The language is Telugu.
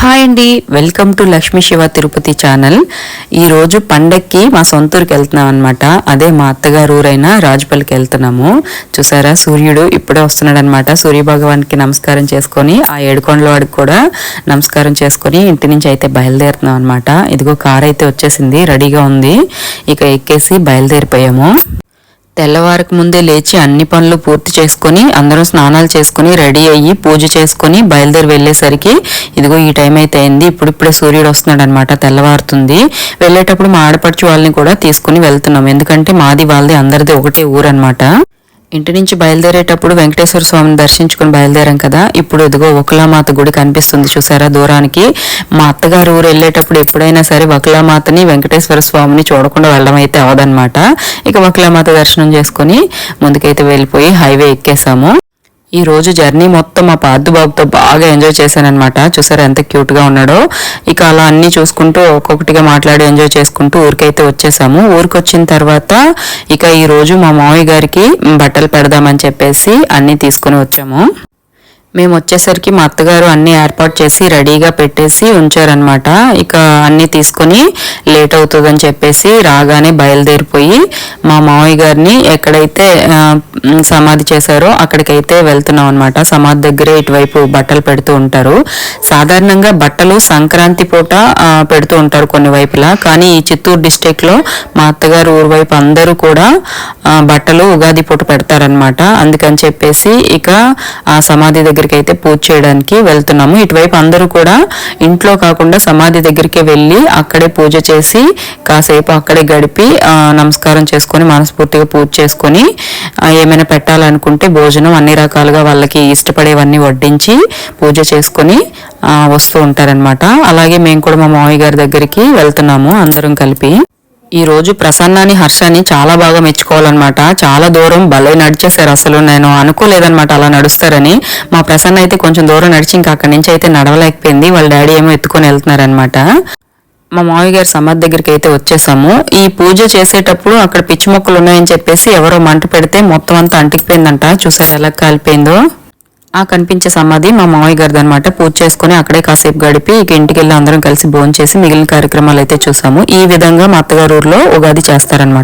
హాయ్ అండి. Welcome to Lakshmi Shiva Tirupati channel. ఈరోజు పండక్కి మా సొంతూరుకి వెళ్తున్నాం అనమాట అదే మా అత్తగారు ఊరైన రాజుపల్లికి వెళ్తున్నాము. చూసారా? సూర్యుడు ఇప్పుడే వస్తున్నాడు అనమాట సూర్యభగవాన్కి నమస్కారం చేసుకొని ఆ ఏడుకొండల వాడికి కూడా నమస్కారం చేసుకొని ఇంటి నుంచి అయితే బయలుదేరుతున్నాం అనమాట ఇదిగో కార్ అయితే వచ్చేసింది రెడీగా ఉంది. ఇక ఎక్కేసి బయలుదేరిపోయాము. తెల్లవారకు ముందే లేచి అన్ని పనులు పూర్తి చేసుకొని అందరం స్నానాలు చేసుకొని రెడీ అయ్యి పూజ చేసుకొని బయలుదేరి వెళ్ళేసరికి ఇదిగో ఈ టైం అయితే అయింది ఇప్పుడిప్పుడే సూర్యుడు వస్తున్నాడు అనమాట తెల్లవారుతుంది. వెళ్ళేటప్పుడు మా ఆడపడుచు వాళ్ళని కూడా తీసుకుని వెళ్తున్నాం. ఎందుకంటే మాది వాళ్ళది అందరిది ఒకటే ఊరు అనమాట ఇంటి నుంచి బయలుదేరేటప్పుడు వెంకటేశ్వర స్వామిని దర్శించుకుని బయలుదేరాం కదా. ఇప్పుడు ఇదిగో ఒకలామాత గుడి కనిపిస్తుంది చూసారా దూరానికి. మా అత్తగారు ఊరు వెళ్ళేటప్పుడు ఎప్పుడైనా సరే ఒకలామాతని వెంకటేశ్వర స్వామిని చూడకుండా వెళ్ళడం అయితే అవదనమాట ఇక ఒకలామాత దర్శనం చేసుకుని ముందుకైతే వెళ్ళిపోయి హైవే ఎక్కేసాము. ఈ రోజు జర్నీ మొత్తం మా పాదు బాగా ఎంజాయ్ చేశానమాట చూసారు ఎంత క్యూట్గా ఉన్నాడో. ఇక అలా అన్నీ చూసుకుంటూ ఒక్కొక్కటిగా మాట్లాడి ఎంజాయ్ చేసుకుంటూ ఊరికైతే వచ్చేసాము. ఊరికి వచ్చిన తర్వాత ఇక ఈ రోజు మా మావయ్య గారికి బట్టలు పెడదామని చెప్పేసి అన్నీ తీసుకుని వచ్చాము. మేము వచ్చేసరికి మా అత్తగారు అన్ని ఏర్పాటు చేసి రెడీగా పెట్టేసి ఉంచారనమాట ఇక అన్ని తీసుకొని లేట్ అవుతుందని చెప్పేసి రాగానే బయలుదేరిపోయి మా మావయ్య గారిని ఎక్కడైతే సమాధి చేశారో అక్కడికైతే వెళ్తున్నాం అనమాట సమాధి దగ్గరే ఇటువైపు బట్టలు పెడుతూ ఉంటారు. సాధారణంగా బట్టలు సంక్రాంతి పూట పెడుతూ ఉంటారు కొన్ని వైపులా. కానీ ఈ చిత్తూరు డిస్టిక్లో మా అత్తగారు ఊరు వైపు అందరూ కూడా బట్టలు ఉగాది పూట పెడతారనమాట అందుకని చెప్పేసి ఇక ఆ సమాధి దగ్గర దగ్గరికి అయితే పూజ చేయడానికి వెళ్తున్నాము. ఇటువైపు అందరూ కూడా ఇంట్లో కాకుండా సమాధి దగ్గరికి వెళ్ళి అక్కడే పూజ చేసి కాసేపు అక్కడే గడిపి నమస్కారం చేసుకొని మనస్ఫూర్తిగా పూజ చేసుకొని ఏమైనా పెట్టాలనుకుంటే భోజనం అన్ని రకాలుగా వాళ్ళకి ఇష్టపడేవన్నీ వడ్డించి పూజ చేసుకొని వస్తూ ఉంటారనమాట అలాగే మేము కూడా మా మామయ్య గారి దగ్గరికి వెళ్తున్నాము అందరం కలిపి. ఈరోజు రోజు ప్రసన్నాని హర్షాన్ని చాలా బాగా మెచ్చుకోవాలన్నమాట. చాలా దూరం భలే నడిచేశారు అసలు. నేను అనుకోలేదన్నమాట అలా నడుస్తారని. మా ప్రసన్న అయితే కొంచెం దూరం నడిచి ఇంకా అక్కడి నుంచి అయితే నడవలేకపోయింది. వాళ్ళ డాడీ ఏమో ఎత్తుకొని వెళ్తున్నారనమాట మా మామయ్య గారి సమాధి దగ్గరికి అయితే వచ్చేసాము. ఈ పూజ చేసేటప్పుడు అక్కడ పిచ్చి మొక్కలు ఉన్నాయని చెప్పేసి ఎవరో మంట పెడితే మొత్తం అంతా అంటికిపోయిందంట. చూసారు ఎలా కాలిపోయిందో? ఆ కనిపించే సమాధి మా మామయ్య గారిది అనమాట పూజ చేసుకుని అక్కడే కాసేపు గడిపి ఇక ఇంటికి వెళ్ళి అందరం కలిసి భోజనం చేసి మిగిలిన కార్యక్రమాలు అయితే చూసాము. ఈ విధంగా మా అత్తగారు ఊర్లో ఉగాది చేస్తారనమాట